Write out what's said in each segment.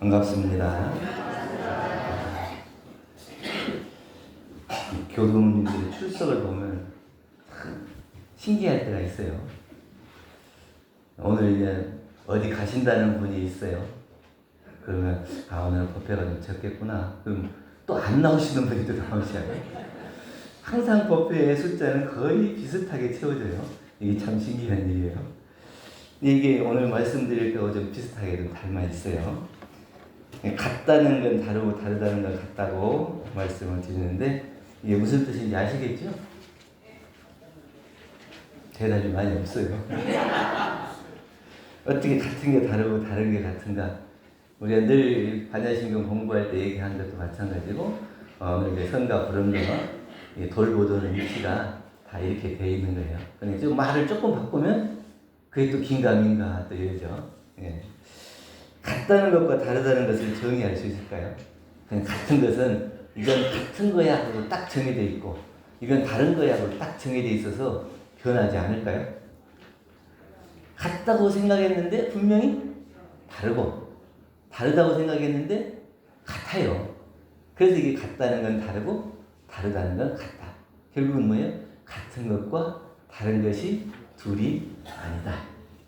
반갑습니다. 교도님들의 출석을 보면 참 신기할 때가 있어요. 오늘 이제 어디 가신다는 분이 있어요. 그러면 아 오늘 법회가 좀 적겠구나. 그럼 또 안 나오시는 분이 또 나오시잖아요. 항상 법회의 숫자는 거의 비슷하게 채워져요. 이게 참 신기한 일이에요. 이게 오늘 말씀드릴 거하고 좀 비슷하게 좀 닮아 있어요. 같다는 건 다르고 다르다는 건 같다고 말씀을 드리는데 이게 무슨 뜻인지 아시겠죠? 대답이 많이 없어요. 어떻게 같은 게 다르고 다른 게 같은가? 우리가 늘 반야신경 공부할 때 얘기하는 것도 마찬가지고 어, 이제 선과 불음과 돌보도는 위치가 다 이렇게 돼 있는 거예요. 그러니까 좀 말을 조금 바꾸면 그게 또 긴가민가 또 이러죠. 예. 같다는 것과 다르다는 것을 정의할 수 있을까요? 그냥 같은 것은 이건 같은 거야 하고 딱 정해져 있고 이건 다른 거야 하고 딱 정해져 있어서 변하지 않을까요? 같다고 생각했는데 분명히 다르고 다르다고 생각했는데 같아요. 그래서 이게 같다는 건 다르고 다르다는 건 같다. 결국은 뭐예요? 같은 것과 다른 것이 둘이 아니다.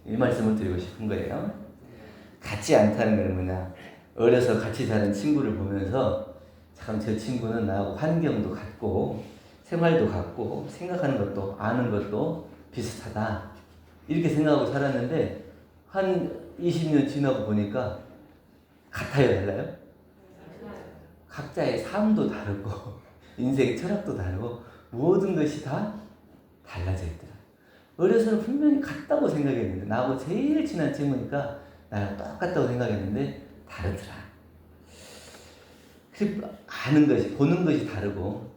이 말씀을 드리고 싶은 거예요. 같지 않다는 건 뭐냐? 어려서 같이 사는 친구를 보면서 참 저 친구는 나하고 환경도 같고 생활도 같고 생각하는 것도 아는 것도 비슷하다. 이렇게 생각하고 살았는데 한 20년 지나고 보니까 같아요, 달라요? 각자의 삶도 다르고 인생 철학도 다르고 모든 것이 다 달라져 있더라. 어려서는 분명히 같다고 생각했는데 나하고 제일 친한 친구니까 나랑 똑같다고 생각했는데 다르더라. 아는 것이 보는 것이 다르고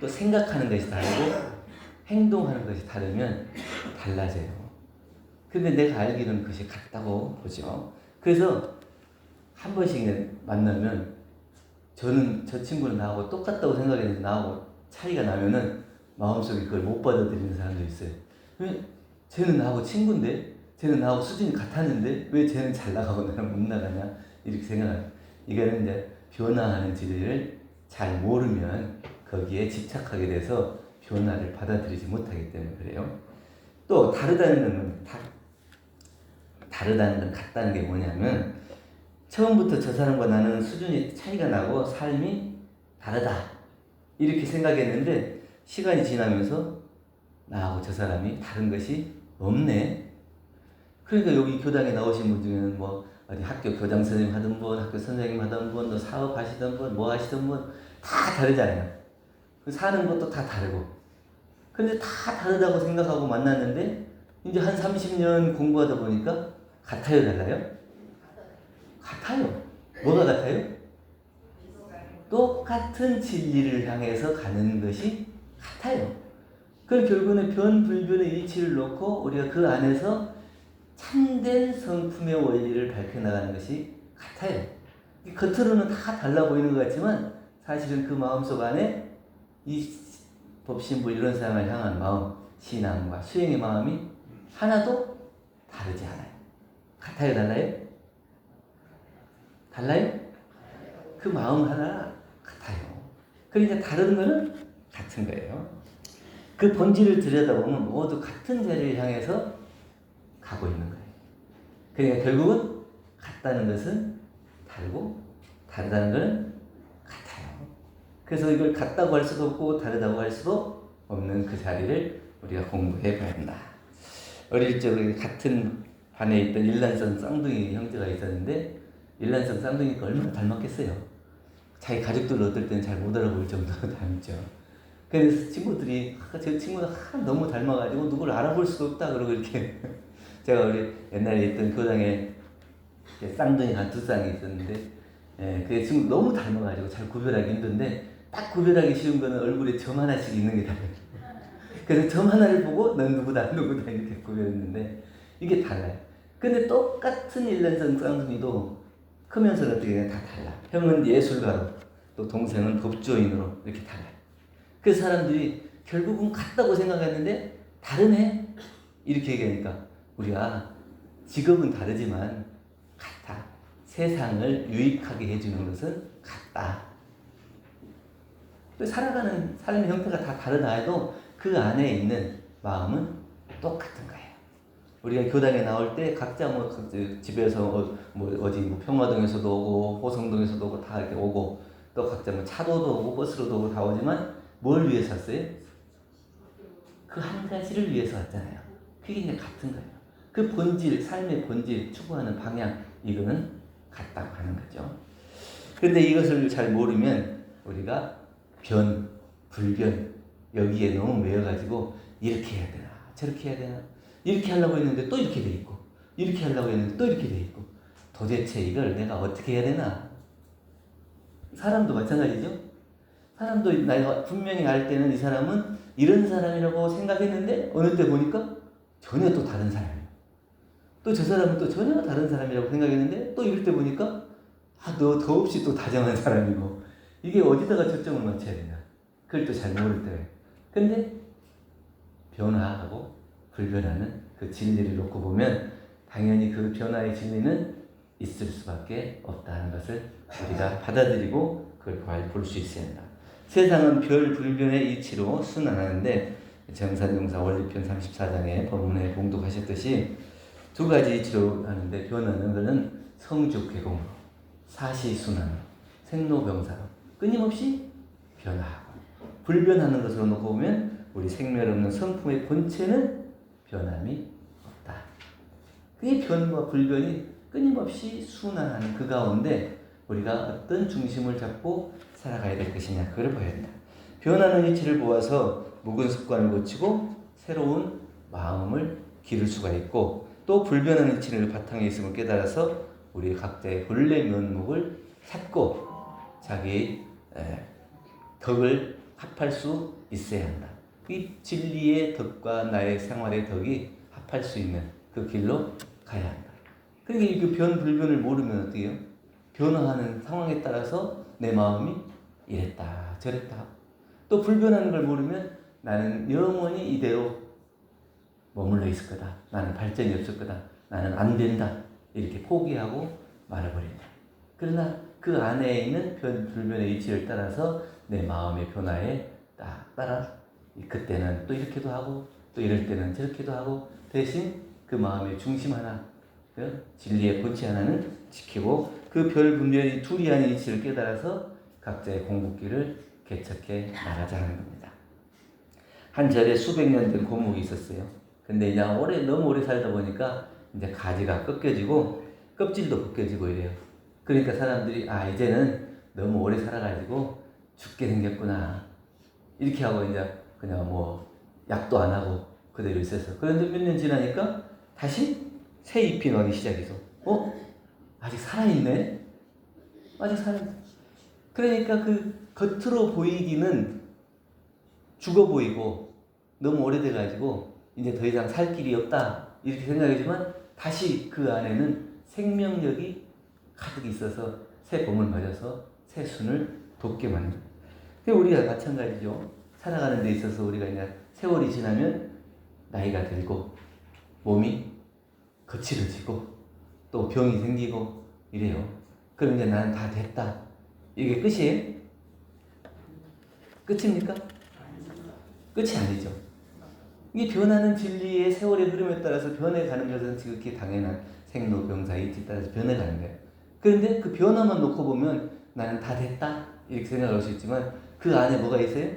또 생각하는 것이 다르고 행동하는 것이 다르면 달라져요. 근데 내가 알기로는 그것이 같다고 보죠. 그래서 한 번씩 만나면 저는 저 친구는 나하고 똑같다고 생각했는데 나하고 차이가 나면은 마음속에 그걸 못 받아들이는 사람도 있어요. 왜 쟤는 나하고 친구인데 쟤는 나하고 수준이 같았는데 왜 쟤는 잘 나가고 나는 못 나가냐 이렇게 생각해요. 이거는 이제 변화하는 진리를 잘 모르면 거기에 집착하게 돼서 변화를 받아들이지 못하기 때문에 그래요. 또 다르다는 건 다, 다르다는 건 같다는 게 뭐냐면 처음부터 저 사람과 나는 수준이 차이가 나고 삶이 다르다 이렇게 생각했는데 시간이 지나면서 나하고 저 사람이 다른 것이 없네. 그러니까 여기 교당에 나오신 분 중에는 뭐 어디 학교 교장 선생님 하던 분, 학교 선생님 하던 분, 또 사업 하시던 분, 뭐 하시던 분 다 다르잖아요. 그 사는 것도 다 다르고. 근데 다 다르다고 생각하고 만났는데 이제 한 30년 공부하다 보니까 같아요, 달라요? 같아요. 뭐가 같아요? 똑같은 진리를 향해서 가는 것이 같아요. 그럼 결국은 변불변의 일치를 놓고 우리가 그 안에서 참된 성품의 원리를 밝혀나가는 것이 같아요. 겉으로는 다 달라 보이는 것 같지만 사실은 그 마음속 안에 이 법신부 이런 사람을 향한 마음, 신앙과 수행의 마음이 하나도 다르지 않아요. 같아요, 달라요? 달라요? 그 마음 하나 같아요. 그러니까 다른 거는 같은 거예요. 그 본질을 들여다보면 모두 같은 자리를 향해서 가고 있는 거예요. 그러니까 결국은 같다는 것은 다르고 다르다는 것은 같아요. 그래서 이걸 같다고 할 수도 없고 다르다고 할 수도 없는 그 자리를 우리가 공부해 봐야 한다. 어릴 적에 같은 반에 있던 일란성 쌍둥이 형제가 있었는데 일란성 쌍둥이가 얼마나 닮았겠어요. 자기 가족들 어떨 때는 잘 못 알아볼 정도로 닮죠. 그래서 친구들이 아, 저 친구는 아, 너무 닮아가지고 누구를 알아볼 수가 없다 그러고 이렇게 제가 우리 옛날에 있던 교당에 쌍둥이가 한 두 쌍이 있었는데 예, 그 친구 너무 닮아가지고 잘 구별하기 힘든데 딱 구별하기 쉬운 거는 얼굴에 점 하나씩 있는 게 달라요. 그래서 점 하나를 보고 넌 누구다 누구다 이렇게 구별했는데 이게 달라요. 근데 똑같은 일란성 쌍둥이도 크면서 어떻게 다 달라. 형은 예술가로 또 동생은 법조인으로 이렇게 달라요. 그 사람들이 결국은 같다고 생각했는데 다르네 이렇게 얘기하니까 우리가 직업은 다르지만 같아 세상을 유익하게 해주는 것은 같다. 그 살아가는 삶의 형태가 다 다르다 해도 그 안에 있는 마음은 똑같은 거예요. 우리가 교당에 나올 때 각자 뭐 집에서 어, 뭐 어디 뭐 평화동에서도 오고 호성동에서도 오고 다 이렇게 오고 또 각자 뭐 차도도 오고 버스로도 오고 다 오지만 뭘 위해서 왔어요? 그 한 가지를 위해서 왔잖아요. 그게 이제 같은 거예요. 그 본질, 삶의 본질, 추구하는 방향, 이거는 같다고 하는 거죠. 그런데 이것을 잘 모르면 우리가 변, 불변, 여기에 너무 매여가지고 이렇게 해야 되나, 저렇게 해야 되나, 이렇게 하려고 했는데 또 이렇게 돼 있고, 이렇게 하려고 했는데 또 이렇게 돼 있고, 도대체 이걸 내가 어떻게 해야 되나? 사람도 마찬가지죠. 사람도 내가 분명히 알 때는 이 사람은 이런 사람이라고 생각했는데 어느 때 보니까 전혀 또 다른 사람이에요. 또 저 사람은 또 전혀 다른 사람이라고 생각했는데 또 이럴 때 보니까 아, 너 더없이 또 다정한 사람이고. 이게 어디다가 초점을 맞춰야 되나 그걸 또 잘 모를 때. 근데 변화하고 불변하는 그 진리를 놓고 보면 당연히 그 변화의 진리는 있을 수밖에 없다는 것을 우리가 받아들이고 그걸 볼 수 있어야 한다. 세상은 별 불변의 이치로 순환하는데 정사정사 원리편 34장에 본문에 봉독하셨듯이 두 가지 이치로 하는데 변하는 것은 성주괴공, 사시순환, 생로병사로 끊임없이 변화하고 불변하는 것으로 놓고 보면 우리 생멸 없는 성품의 본체는 변함이 없다. 이 변과 불변이 끊임없이 순환하는 그 가운데 우리가 어떤 중심을 잡고 살아가야 될 것이냐 그걸 봐야 된다. 변하는 이치를 보아서 묵은 습관을 고치고 새로운 마음을 기를 수가 있고 또 불변하는 이치를 바탕에 있음을 깨달아서 우리 각자의 본래 면목을 찾고 자기 에, 덕을 합할 수 있어야 한다. 이 진리의 덕과 나의 생활의 덕이 합할 수 있는 그 길로 가야 한다. 그러니까 그 변, 불변을 모르면 해요? 변화하는 상황에 따라서 내 마음이 이랬다, 저랬다. 또 불변하는 걸 모르면 나는 영원히 이대로 머물러 있을 거다. 나는 발전이 없을 거다. 나는 안 된다. 이렇게 포기하고 말아버린다. 그러나 그 안에 있는 변, 불변의 이치를 따라서 내 마음의 변화에 딱 따라 그때는 또 이렇게도 하고 또 이럴 때는 저렇게도 하고 대신 그 마음의 중심 하나 그 진리의 본체 하나는 지키고 그 별 분별이 둘이 아닌 이치를 깨달아서 각자의 공부길을 개척해 나가자 하는 겁니다. 한 절에 수백 년 된 고목이 있었어요. 근데 이제 오래 너무 오래 살다 보니까 이제 가지가 꺾여지고 껍질도 벗겨지고 이래요. 그러니까 사람들이 아 이제는 너무 오래 살아가지고 죽게 생겼구나 이렇게 하고 이제 그냥 뭐 약도 안 하고 그대로 있었어. 그런데 몇 년 지나니까 다시 새 잎이 나기 시작해서 어 아직 살아있네. 아직 살아. 그러니까 그 겉으로 보이기는 죽어 보이고 너무 오래돼 가지고 이제 더 이상 살 길이 없다 이렇게 생각하지만 다시 그 안에는 생명력이 가득 있어서 새 봄을 맞아서 새 순을 만든. 그 우리가 마찬가지죠. 살아가는 데 있어서 우리가 이제 세월이 지나면 나이가 들고 몸이 거칠어지고 또 병이 생기고 이래요. 그럼 이제 나는 다 됐다. 이게 끝이에요? 끝입니까? 끝이 아니죠. 이 변하는 진리의 세월의 흐름에 따라서 변해가는 것은 지극히 당연한 생로병사 이치에 따라서 변해가는 거예요. 그런데 그 변화만 놓고 보면 나는 다 됐다 이렇게 생각할 수 있지만 그 안에 뭐가 있어요?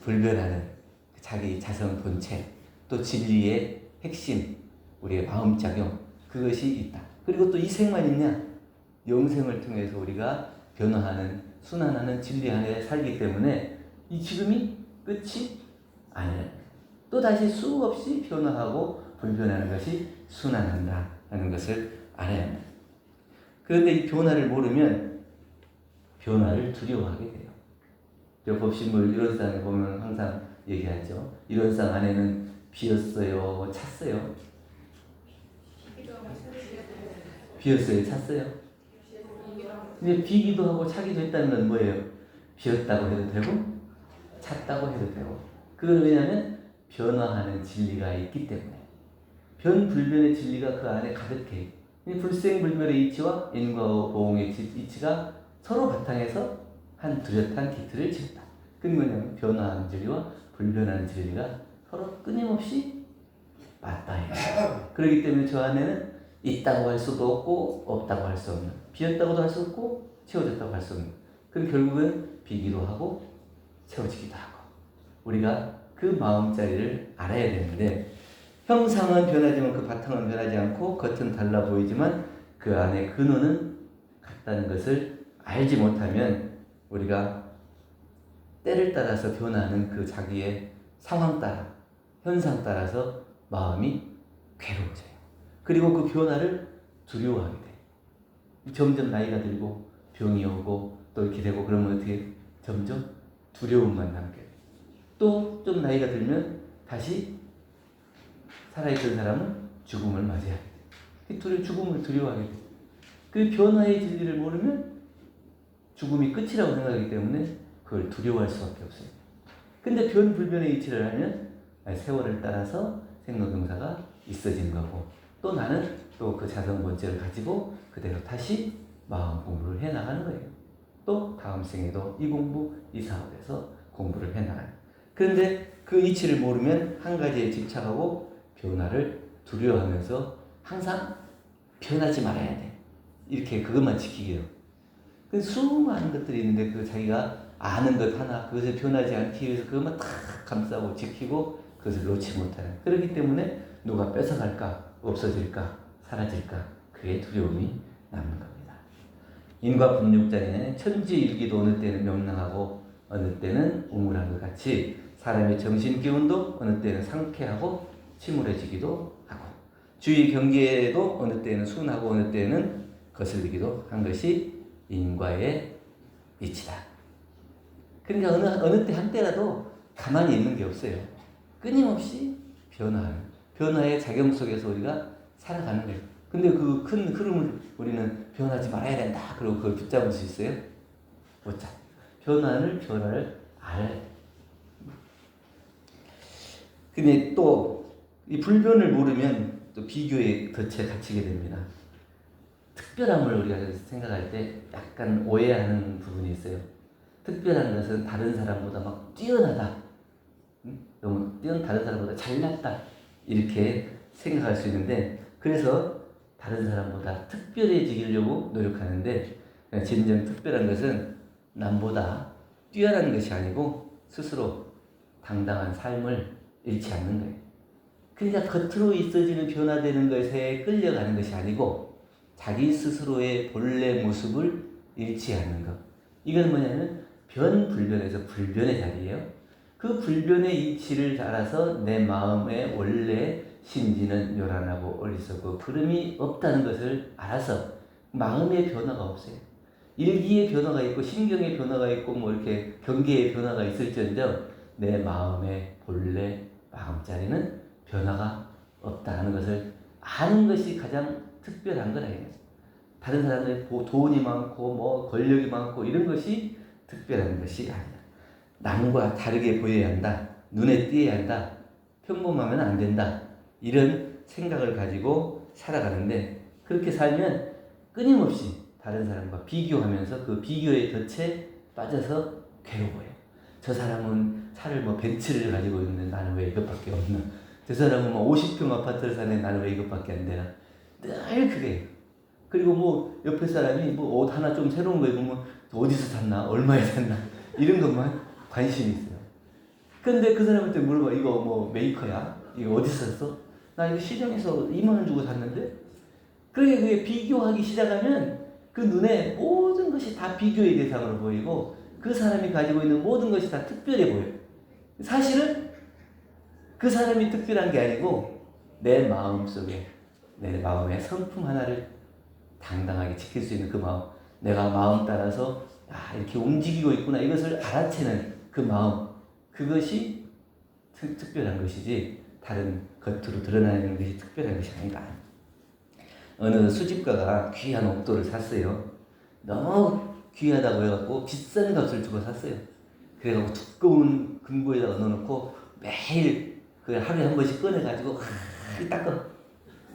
불변하는 자기 자성 본체 또 진리의 핵심 우리의 마음 작용 그것이 있다. 그리고 또 이 생만 있냐? 영생을 통해서 우리가 변화하는 순환하는 진리 안에 살기 때문에 이 지금이 끝이 아니라 또 다시 수없이 변화하고 불변하는 것이 순환한다 하는 것을 알아야 합니다. 그런데 이 변화를 모르면 변화를 두려워하게 돼요. 저 법신물 이론상에 보면 항상 얘기하죠. 이론상 안에는 비었어요, 찼어요. 비었어요, 찼어요. 근데 비기도 하고 차기도 했다는 건 뭐예요? 비었다고 해도 되고 찼다고 해도 되고 그건 왜냐하면 변화하는 진리가 있기 때문에 변 불변의 진리가 그 안에 가득해 이 불생불멸의 이치와 인과보응의 지- 이치가 서로 바탕에서 한 뚜렷한 기틀을 지었다. 그게 뭐냐면 변화하는 진리와 불변하는 진리가 서로 끊임없이 맞닿아요. 그렇기 때문에 저 안에는 있다고 할 수도 없고 없다고 할 수 없는 비었다고도 할 수 없고 채워졌다고 할 수 없는 그럼 결국은 비기도 하고 채워지기도 하고 우리가 그 마음자리를 알아야 되는데 형상은 변하지만 그 바탕은 변하지 않고 겉은 달라 보이지만 그 안에 근원은 같다는 것을 알지 못하면 우리가 때를 따라서 변하는 그 자기의 상황 따라 현상 따라서 마음이 괴로워져요. 그리고 그 변화를 두려워하게 돼. 점점 나이가 들고 병이 오고 또 이렇게 되고 그러면 어떻게 점점 두려움만 남게 돼. 또 좀 나이가 들면 다시 살아있던 사람은 죽음을 맞이하게 돼. 죽음을 두려워하게 돼. 그 변화의 진리를 모르면 죽음이 끝이라고 생각하기 때문에 그걸 두려워할 수밖에 없어요. 근데 변불변의 이치를 하면 세월을 따라서 생로병사가 있어진 거고 또 나는 또 그 자성 본체를 가지고 그대로 다시 마음 공부를 해 나가는 거예요. 또 다음 생에도 이 공부 이 사업에서 공부를 해 나가요. 그런데 그 이치를 모르면 한 가지에 집착하고 변화를 두려워하면서 항상 변하지 말아야 돼. 이렇게 그것만 지키게요. 그 수많은 것들이 있는데 그 자기가 아는 것 하나 그것을 변하지 않기 위해서 그것만 다 감싸고 지키고 그것을 놓지 못하는 그렇기 때문에 누가 뺏어갈까 없어질까 사라질까 그게 두려움이 남는 겁니다. 인과 분육자리는 천지일기도 어느 때는 명랑하고 어느 때는 우물한 것 같이 사람의 정신 기운도 어느 때는 상쾌하고 침울해지기도 하고 주의 경계도 어느 때는 순하고 어느 때는 거슬리기도 한 것이 인과의 이치다. 그러니까 어느 어느 때 한때라도 가만히 있는 게 없어요. 끊임없이 변화하는 변화의 작용 속에서 우리가 살아가는 거예요. 근데 그 큰 흐름을 우리는 변하지 말아야 된다. 그리고 그걸 붙잡을 수 있어요? 못 잡. 변화를 변화를 돼. 근데 또 이 불변을 모르면 또 비교의 덫에 갇히게 됩니다. 특별함을 우리가 생각할 때 약간 오해하는 부분이 있어요. 특별한 것은 다른 사람보다 막 뛰어나다. 응? 너무 뛰어 다른 사람보다 잘났다. 이렇게 생각할 수 있는데 그래서 다른 사람보다 특별해지려고 노력하는데 진정 특별한 것은 남보다 뛰어난 것이 아니고 스스로 당당한 삶을 잃지 않는 거예요. 그러니까 겉으로 있어지는 변화되는 것에 끌려가는 것이 아니고 자기 스스로의 본래 모습을 잃지 않는 것. 이건 뭐냐면 변불변에서 불변의 자리예요. 그 불변의 이치를 알아서 내 마음의 원래 심지는 요란하고 어리석고 그름이 없다는 것을 알아서 마음의 변화가 없어요. 일기의 변화가 있고 신경의 변화가 있고 뭐 이렇게 경계의 변화가 있을지언정 내 마음의 본래 마음자리는 변화가 없다는 것을 아는 것이 가장 특별한 거라 이거죠. 다른 사람들 돈이 많고 뭐 권력이 많고 이런 것이 특별한 것이 아니다. 남과 다르게 보여야 한다. 눈에 띄어야 한다. 평범하면 안 된다. 이런 생각을 가지고 살아가는데 그렇게 살면 끊임없이 다른 사람과 비교하면서 그 비교의 덫에 빠져서 괴로워요. 저 사람은 차를 뭐 벤츠를 가지고 있는데 나는 왜 이것밖에 없나? 저 사람은 뭐 50평 아파트를 사는데 나는 왜 이것밖에 안 되나? 늘 그래요. 그리고 뭐 옆에 사람이 뭐 옷 하나 좀 새로운 거 입으면 어디서 샀나? 얼마에 샀나? 이런 것만 관심이 있어요. 근데 그 사람한테 물어봐. 이거 뭐 메이커야? 이거 어디서 샀어? 나 이거 시장에서 2만원 주고 샀는데? 그게 그게 비교하기 시작하면 그 눈에 모든 것이 다 비교의 대상으로 보이고 그 사람이 가지고 있는 모든 것이 다 특별해 보여요. 사실은 그 사람이 특별한 게 아니고 내 마음 속에 내 마음의 성품 하나를 당당하게 지킬 수 있는 그 마음 내가 마음 따라서 아 이렇게 움직이고 있구나 이것을 알아채는 그 마음 그것이 특, 특별한 것이지 다른 겉으로 드러나는 것이 특별한 것이 아니다. 어느 수집가가 귀한 옥도를 샀어요. 너무 귀하다고 해갖고 비싼 값을 주고 샀어요. 그래갖고 두꺼운 금고에다가 넣어놓고 매일 그 하루에 한 번씩 꺼내가지고 하, 닦아.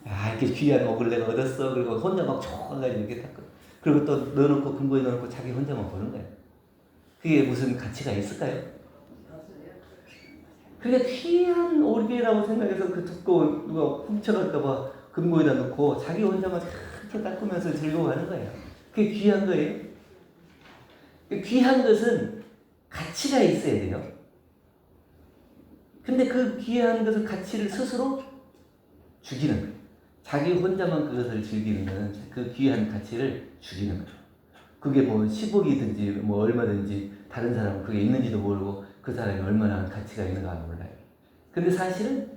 야 이렇게 귀한 옥을 내가 얻었어. 그리고 혼자 막 초가가지고 이렇게 닦고 그리고 또 넣어놓고 금고에 넣어놓고 자기 혼자만 보는 거예요. 그게 무슨 가치가 있을까요? 그게 귀한 오리라고 생각해서 그 두꺼운 누가 훔쳐갈까봐 금고에다 넣고 자기 혼자만 이렇게 닦으면서 즐거워하는 거예요. 그게 귀한 거예요. 그 귀한 것은 가치가 있어야 돼요. 근데 그 귀한 것을 가치를 스스로 죽이는 거예요. 자기 혼자만 그것을 즐기는 그 귀한 가치를 죽이는 거죠. 그게 뭐 10억이든지 뭐 얼마든지 다른 사람은 그게 있는지도 모르고 그 사람이 얼마나 가치가 있는가 몰라요. 근데 사실은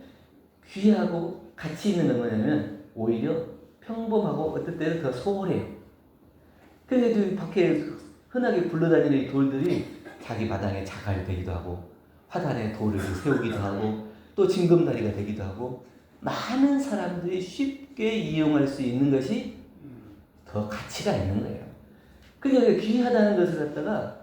귀하고 가치 있는 건 뭐냐면 오히려 평범하고 어떨 때는 더 소홀해요. 근데 그 밖에 흔하게 굴러다니는 이 돌들이 자기 마당에 자갈 되기도 하고 화단에 돌을 세우기도 하고 또 징검다리가 되기도 하고 많은 사람들이 쉽게 이용할 수 있는 것이 더 가치가 있는 거예요. 그러니까 귀하다는 것을 갖다가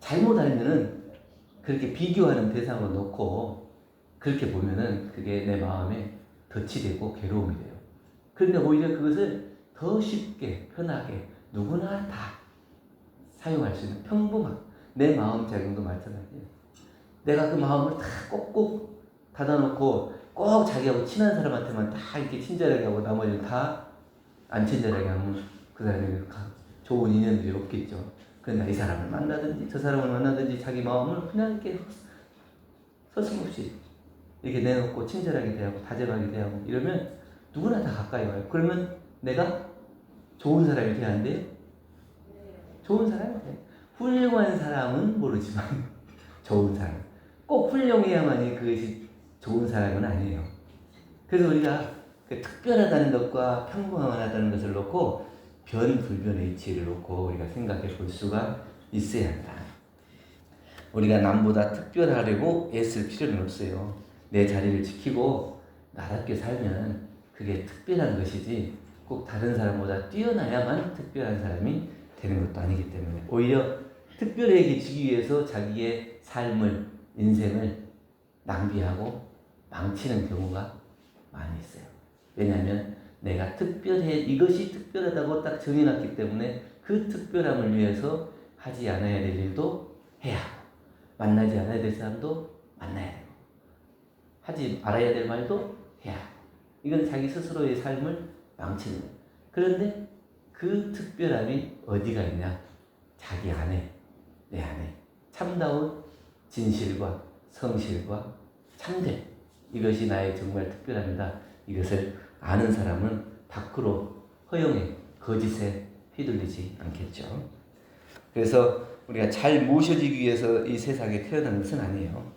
잘못 알면은 그렇게 비교하는 대상으로 놓고 그렇게 보면은 그게 내 마음에 덫이 되고 괴로움이 돼요. 그런데 오히려 그것을 더 쉽게 편하게 누구나 다 사용할 수 있는 평범한 내 마음 작용도 마찬가지예요. 내가 그 마음을 다 꼭꼭 닫아놓고 꼭 자기하고 친한 사람한테만 다 이렇게 친절하게 하고 나머지는 다 안 친절하게 하면 그 사람이 가- 좋은 인연들이 없겠죠. 그러나 이 사람을 만나든지 저 사람을 만나든지 자기 마음을 그냥 이렇게 서슴없이 이렇게 내놓고 친절하게 대하고 다정하게 대하고 이러면 누구나 다 가까이 와요. 그러면 내가 좋은 사람이 돼야 안 돼요? 좋은 사람이 돼. 훌륭한 사람은 모르지만 좋은 사람. 꼭 훌륭해야만이 그것이 좋은 사람은 아니에요. 그래서 우리가 그 특별하다는 것과 평범하다는 것을 놓고 변불변의 이치를 놓고 우리가 생각해 볼 수가 있어야 한다. 우리가 남보다 특별하려고 애쓸 필요는 없어요. 내 자리를 지키고 나답게 살면 그게 특별한 것이지 꼭 다른 사람보다 뛰어나야만 특별한 사람이 되는 것도 아니기 때문에 오히려 특별해지기 위해서 자기의 삶을 인생을 낭비하고 망치는 경우가 많이 있어요. 왜냐하면 내가 특별해 이것이 특별하다고 딱 정해놨기 때문에 그 특별함을 위해서 하지 않아야 될 일도 해야 하고 만나지 않아야 될 사람도 만나야 되고 하지 말아야 될 말도 해야 하고 이건 자기 스스로의 삶을 망치는 거예요. 그런데 그 특별함이 어디가 있냐? 자기 안에, 내 안에 참다운 진실과 성실과 참됨 이것이 나의 정말 특별함이다. 이것을 아는 사람은 밖으로 허용에 거짓에 휘둘리지 않겠죠. 그래서 우리가 잘 모셔지기 위해서 이 세상에 태어난 것은 아니에요.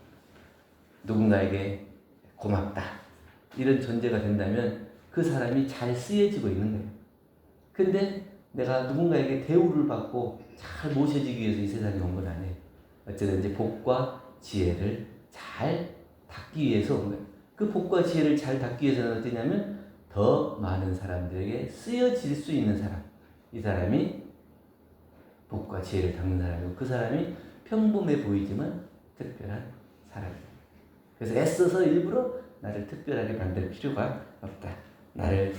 누군가에게 고맙다 이런 존재가 된다면 그 사람이 잘 쓰여지고 있는 거예요. 근데 내가 누군가에게 대우를 받고 잘 모셔지기 위해서 이 세상에 온 건 아니에요. 어쨌든지 복과 지혜를 잘 닦기 위해서 온 거예요. 그 복과 지혜를 잘 닦기 위해서는 어떠냐면 더 많은 사람들에게 쓰여질 수 있는 사람. 이 사람이 복과 지혜를 닦는 사람이고 그 사람이 평범해 보이지만 특별한 사람이에요. 그래서 애써서 일부러 나를 특별하게 만들 필요가 없다. 나를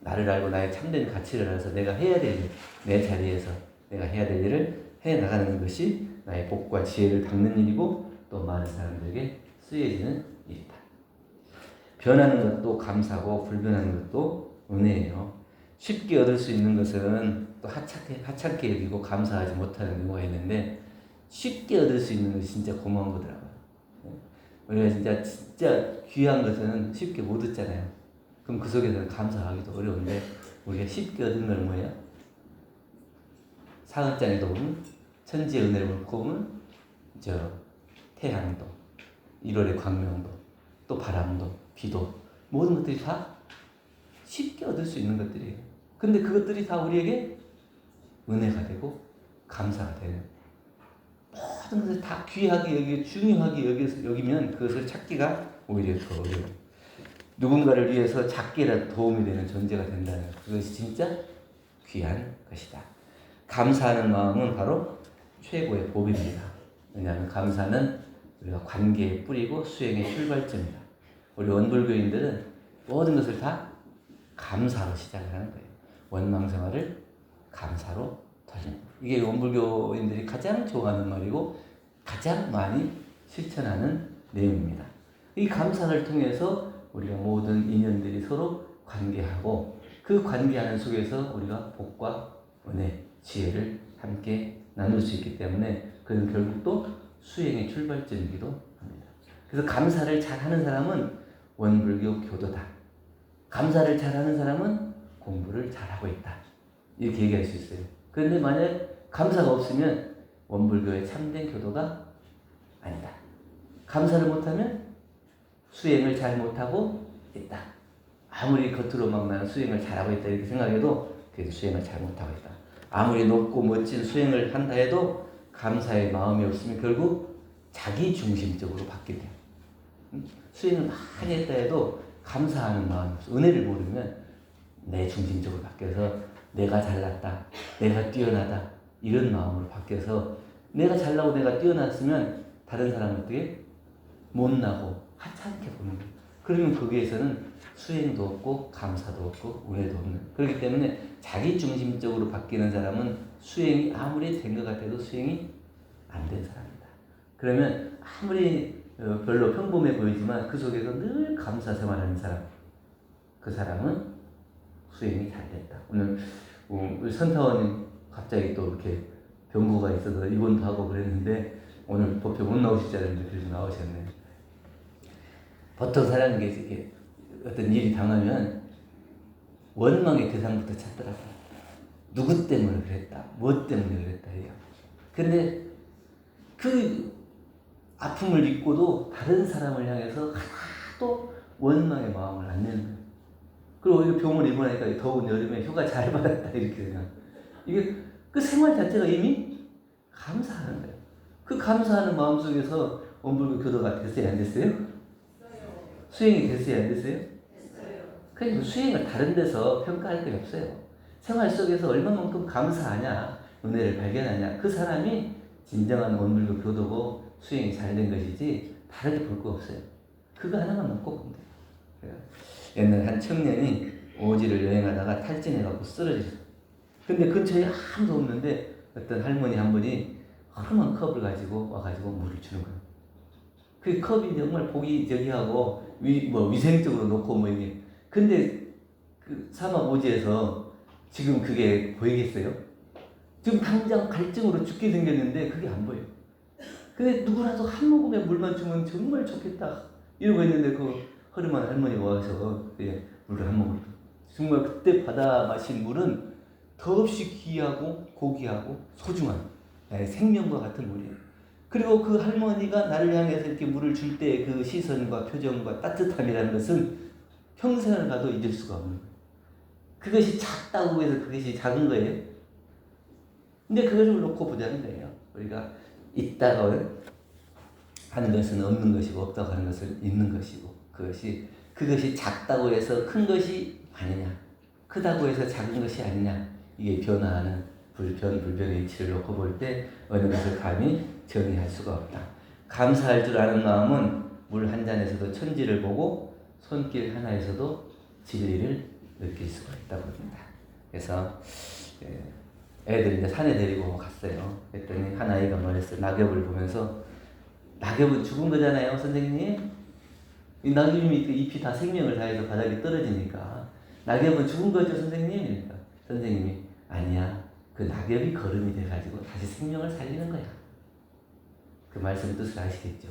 나를 알고 나의 참된 가치를 알아서 내가 해야 될 일, 내 자리에서 내가 해야 될 일을 해 나가는 것이 나의 복과 지혜를 닦는 일이고 또 많은 사람들에게 쓰여지는 일이다. 변하는 것도 감사고 불변하는 것도 은혜예요. 쉽게 얻을 수 있는 것은 또 하찮게, 하찮게 여기고 감사하지 못하는 경우가 있는데 쉽게 얻을 수 있는 것이 진짜 고마운 거더라고요. 우리가 진짜 진짜 귀한 것은 쉽게 못 얻잖아요. 그럼 그 속에서는 감사하기도 어려운데 우리가 쉽게 얻은 건 뭐예요? 사흘장에도 보면 천지의 은혜를 보면 저 태양도 1월의 광명도 또 바람도 비도 모든 것들이 다 쉽게 얻을 수 있는 것들이에요. 근데 그것들이 다 우리에게 은혜가 되고 감사가 되는 모든 것을 다 귀하게 여기 중요하게 여기면 그것을 찾기가 오히려 더 어려워. 누군가를 위해서 작게라도 도움이 되는 존재가 된다는 것. 그것이 진짜 귀한 것이다. 감사하는 마음은 바로 최고의 복입니다. 왜냐하면 감사는 우리가 관계의 뿌리고 수행의 출발점이다. 우리 원불교인들은 모든 것을 다 감사로 시작을 하는 거예요. 원망 생활을 감사로 돌리는. 이게 원불교인들이 가장 좋아하는 말이고 가장 많이 실천하는 내용입니다. 이 감사를 통해서 우리가 모든 인연들이 서로 관계하고 그 관계하는 속에서 우리가 복과 은혜, 지혜를 함께 나눌 수 있기 때문에 그는 결국 또 수행의 출발점이기도 합니다. 그래서 감사를 잘하는 사람은 원불교 교도다. 감사를 잘하는 사람은 공부를 잘하고 있다. 이렇게 얘기할 수 있어요. 그런데 만약 감사가 없으면 원불교의 참된 교도가 아니다. 감사를 못하면 수행을 잘 못하고 있다. 아무리 겉으로 막 나는 수행을 잘하고 있다 이렇게 생각해도 그래도 수행을 잘 못하고 있다. 아무리 높고 멋진 수행을 한다 해도 감사의 마음이 없으면 결국 자기 중심적으로 바뀐다. 수행을 많이 했다 해도 감사하는 마음이 없어. 은혜를 모르면 내 중심적으로 바뀌어서 내가 잘났다, 내가 뛰어나다 이런 마음으로 바뀌어서 내가 잘나고 내가 뛰어났으면 다른 사람은 어떻게 못나고 하찮게 보는 거예요. 그러면 거기에서는 수행도 없고 감사도 없고 은혜도 없는 그렇기 때문에 자기 중심적으로 바뀌는 사람은 수행이 아무리 된 것 같아도 수행이 안 된 사람이다. 그러면 아무리 어, 별로 평범해 보이지만 그 속에서 늘 감사 생활하는 사람 그 사람은 수행이 잘 됐다. 오늘 어, 우리 선타원님 갑자기 또 이렇게 병고가 있어서 입원도 하고 그랬는데 오늘 법회 못 나오실 줄 알았는데 그래도 나오셨네. 보통 사람에게 이렇게 어떤 일이 당하면 원망의 대상부터 찾더라고요. 누구 때문에 그랬다. 무엇 때문에 그랬다 해요. 근데 그 아픔을 잊고도 다른 사람을 향해서 하나도 원망의 마음을 안 내는 거예요. 그리고 오히려 병원 입원하니까 더운 여름에 휴가 잘 받았다 이렇게 생각. 이게 그 생활 자체가 이미 감사하는 거예요. 그 감사하는 마음 속에서 원불교 교도가 됐어요, 안 됐어요? 수행이 됐어요, 안 됐어요? 그러니까 수행을 다른 데서 평가할 게 없어요. 생활 속에서 얼마만큼 감사하냐, 은혜를 발견하냐, 그 사람이 진정한 원불교 교도고 수행이 잘 된 것이지 다르게 볼 거 없어요. 그거 하나만 놓고 보면 돼요. 옛날 한 청년이 오지를 여행하다가 탈진해갖고 쓰러졌어요. 근데 근처에 아무도 없는데 어떤 할머니 한 분이 허름한 컵을 가지고 와가지고 물을 주는 거예요. 그 컵이 정말 보기 저기하고 위, 뭐 위생적으로 놓고 뭐 이게. 근데 그 사막 오지에서 지금 그게 보이겠어요? 지금 당장 갈증으로 죽게 생겼는데 그게 안 보여요. 근데 누구라도 한 모금의 물만 주면 정말 좋겠다. 이러고 있는데 그 허름한 할머니가 와서 예, 물을 한 모금. 정말 그때 받아 마신 물은 더없이 귀하고 고귀하고 소중한 예, 생명과 같은 물이에요. 그리고 그 할머니가 나를 향해서 이렇게 물을 줄 때 그 시선과 표정과 따뜻함이라는 것은 평생을 가도 잊을 수가 없는. 그것이 작다고 해서 그것이 작은 거예요. 근데 그것을 놓고 보자는 거예요. 우리가 있다가 하는 것은 없는 것이고 없다고 하는 것은 있는 것이고 그것이 그것이 작다고 해서 큰 것이 아니냐 크다고 해서 작은 것이 아니냐 이게 변화하는 불변 불변의 이치를 놓고 볼 때 어느 것을 감히 정의할 수가 없다. 감사할 줄 아는 마음은 물 한 잔에서도 천지를 보고 손길 하나에서도 진리를 느낄 수가 있다고 합니다. 그래서 예, 애들 이제 산에 데리고 갔어요. 그랬더니 한 아이가 말했어요. 낙엽을 보면서 낙엽은 죽은 거잖아요, 선생님. 이 낙엽이 그 잎이 다 생명을 다해서 바닥에 떨어지니까 낙엽은 죽은 거죠, 선생님. 그러니까 선생님이 아니야. 그 낙엽이 걸음이 돼가지고 다시 생명을 살리는 거야. 그 말씀 뜻을 아시겠죠?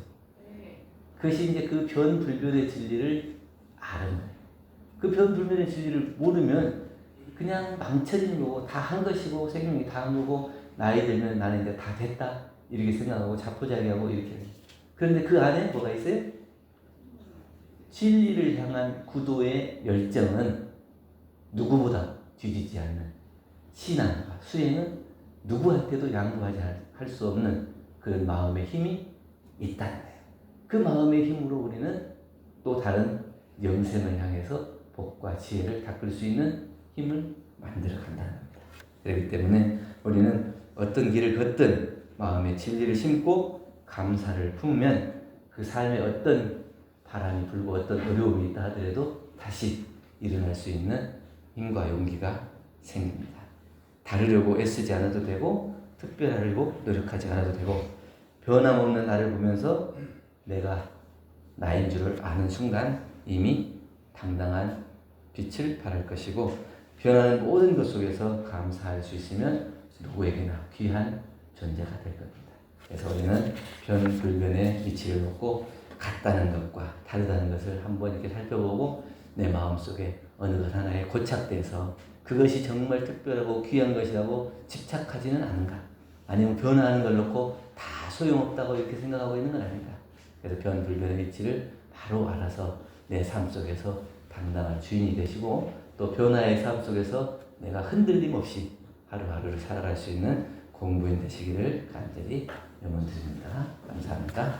그것이 이제 그 변불변의 진리를 아는 거예요. 그 변불변의 진리를 모르면 그냥 망쳐지는 거고 다 한 것이고 생명이 다한 거고 나이 들면 나는 이제 다 됐다 이렇게 생각하고 자포자기하고 이렇게 그런데 그 안에 뭐가 있어요? 진리를 향한 구도의 열정은 누구보다 뒤지지 않는 신앙과 수행은 누구한테도 양보하지 할 수 없는 그 마음의 힘이 있다는 거예요. 그 마음의 힘으로 우리는 또 다른 영생을 향해서 복과 지혜를 닦을 수 있는 힘을 만들어 간다는 겁니다. 그렇기 때문에 우리는 어떤 길을 걷든 마음에 진리를 심고 감사를 품으면 그 삶에 어떤 바람이 불고 어떤 어려움이 있다 하더라도 다시 일어날 수 있는 힘과 용기가 생깁니다. 다르려고 애쓰지 않아도 되고 특별하려고 노력하지 않아도 되고 변함없는 나를 보면서 내가 나인 줄을 아는 순간 이미 당당한 빛을 발할 것이고 변하는 모든 것 속에서 감사할 수 있으면 누구에게나 귀한 존재가 될 겁니다. 그래서 우리는 변불변의 이치를 놓고 같다는 것과 다르다는 것을 한번 이렇게 살펴보고 내 마음속에 어느 것 하나에 고착돼서 그것이 정말 특별하고 귀한 것이라고 집착하지는 않은가 아니면 변화하는 걸 놓고 다 소용없다고 이렇게 생각하고 있는 건 아닌가 그래서 변불변의 이치를 바로 알아서 내 삶 속에서 당당한 주인이 되시고 또 변화의 삶 속에서 내가 흔들림 없이 하루하루를 살아갈 수 있는 공부인 되시기를 간절히 염원 드립니다. 감사합니다.